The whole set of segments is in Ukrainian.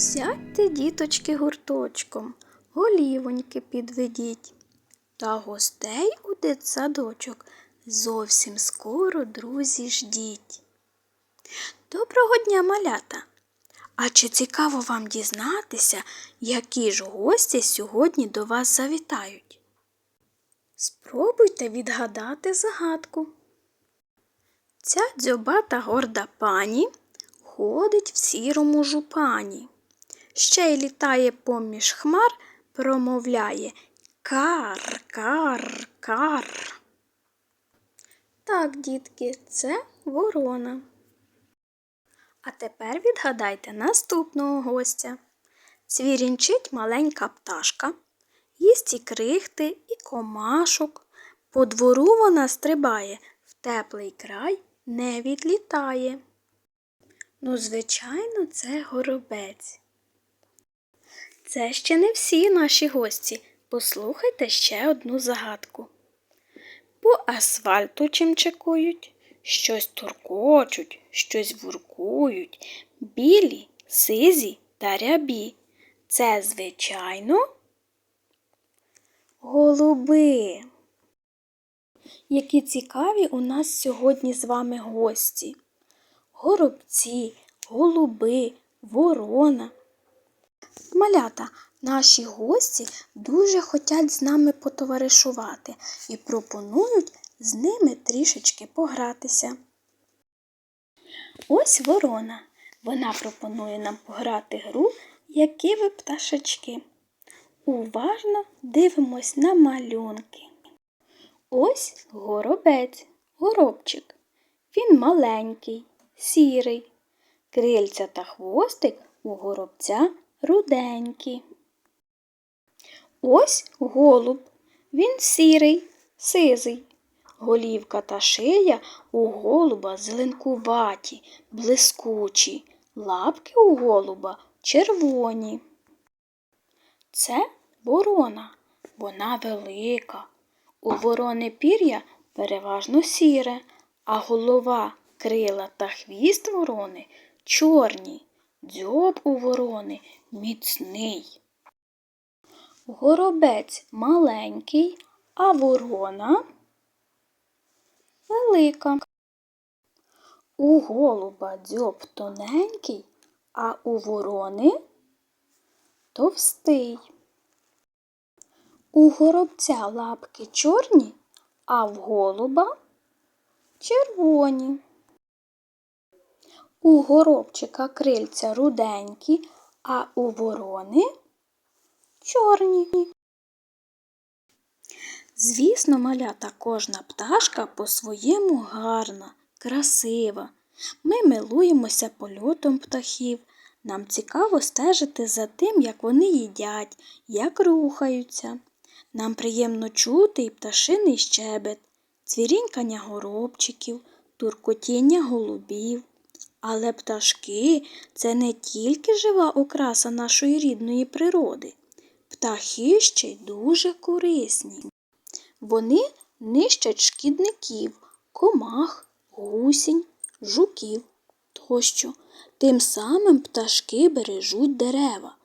Сядьте, діточки, гурточком, голівоньки підведіть. Та гостей у дитсадочок зовсім скоро, друзі, ждіть. Доброго дня, малята! А чи цікаво вам дізнатися, які ж гості сьогодні до вас завітають? Спробуйте відгадати загадку. Ця дзьобата горда пані ходить в сірому жупані. Ще й літає поміж хмар, промовляє кар, кар, кар. Так, дітки, це ворона. А тепер відгадайте наступного гостя. Цвірінчить маленька пташка, їсть і крихти, і комашок. По двору вона стрибає, в теплий край не відлітає. Ну, звичайно, це горобець. Це ще не всі наші гості. Послухайте ще одну загадку. По асфальту чимчикують, щось туркочуть, щось вуркують, білі, сизі та рябі. Це, звичайно, голуби. Які цікаві у нас сьогодні з вами гості. Горобці, голуби, ворона. Малята, наші гості дуже хочуть з нами потоваришувати і пропонують з ними трішечки погратися. Ось ворона. Вона пропонує нам пограти гру, які ви пташечки. Уважно дивимось на малюнки. Ось горобець, горобчик. Він маленький, сірий. Крильця та хвостик у горобця руденькі. Ось голуб. Він сірий, сизий. Голівка та шия у голуба зеленкуваті, блискучі, лапки у голуба червоні. Це ворона, вона велика. У ворони пір'я переважно сіре, а голова, крила та хвіст ворони чорні. Дзьоб у ворони міцний. Горобець маленький, а ворона велика. У голуба дзьоб тоненький, а у ворони товстий. У горобця лапки чорні, а в голуба червоні. У горобчика крильця руденькі, а у ворони чорні. Звісно, малята кожна пташка по-своєму гарна, красива. Ми милуємося польотом птахів. Нам цікаво стежити за тим, як вони їдять, як рухаються. Нам приємно чути і пташиний щебет, цвірінькання горобчиків, туркотіння голубів. Але пташки це не тільки жива окраса нашої рідної природи. Птахи ще й дуже корисні. Вони нищать шкідників, комах, гусінь, жуків тощо. Тим самим пташки бережуть дерева.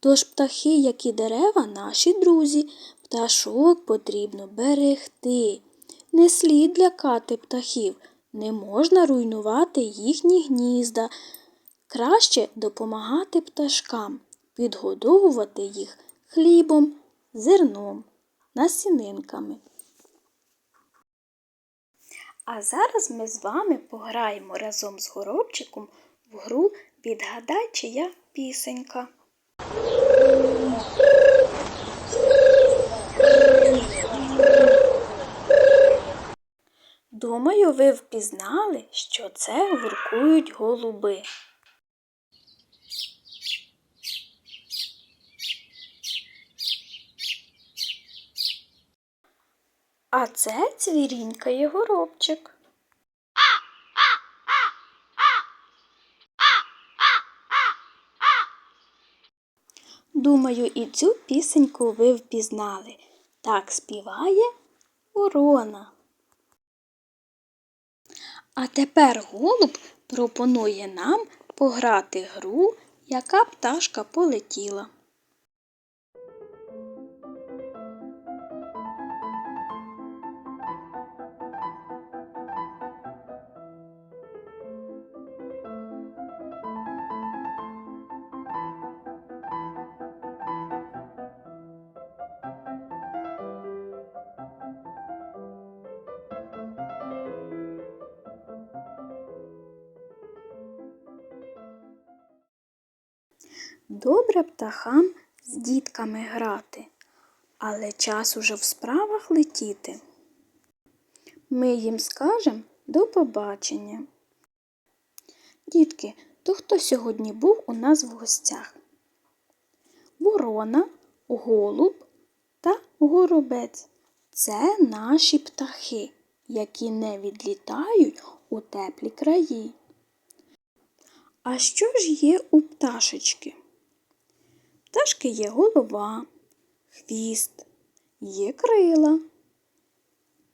Тож птахи, як і дерева, наші друзі, пташок потрібно берегти. Не слід лякати птахів, не можна руйнувати їхні гнізда. Краще допомагати пташкам, підгодовувати їх хлібом, зерном, насінинками. А зараз ми з вами пограємо разом з горобчиком в гру Відгадай, чия пісенька. Думаю, ви впізнали, що це гуркують голуби. А це цвірінькає горобчик. Думаю, і цю пісеньку ви впізнали. Так співає ворона. А тепер голуб пропонує нам пограти гру, яка пташка полетіла. Добре птахам з дітками грати, але час уже в справах летіти. Ми їм скажем до побачення. Дітки, то хто сьогодні був у нас в гостях? Ворона, голуб та горобець. Це наші птахи, які не відлітають у теплі краї. А що ж є у пташечки? Пташки є голова, хвіст, є крила.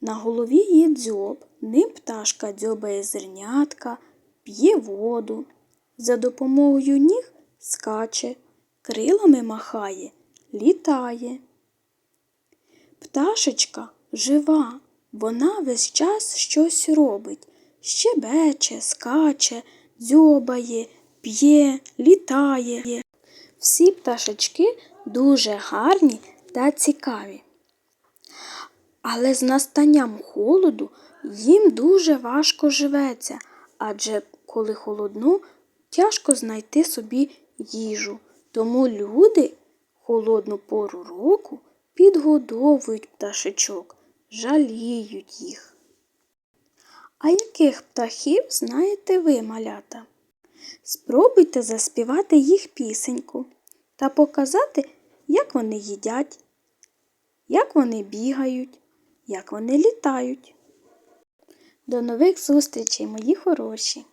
На голові є дзьоб, ним пташка дзьобає зернятка, п'є воду. За допомогою ніг скаче, крилами махає, літає. Пташечка жива, вона весь час щось робить, щебече, скаче, дзьобає, п'є, літає. Всі пташечки дуже гарні та цікаві. Але з настанням холоду їм дуже важко живеться, адже коли холодно, тяжко знайти собі їжу. Тому люди холодну пору року підгодовують пташечок, жаліють їх. А яких птахів знаєте ви, малята? Спробуйте заспівати їх пісеньку та показати, як вони їдять, як вони бігають, як вони літають. До нових зустрічей, мої хороші!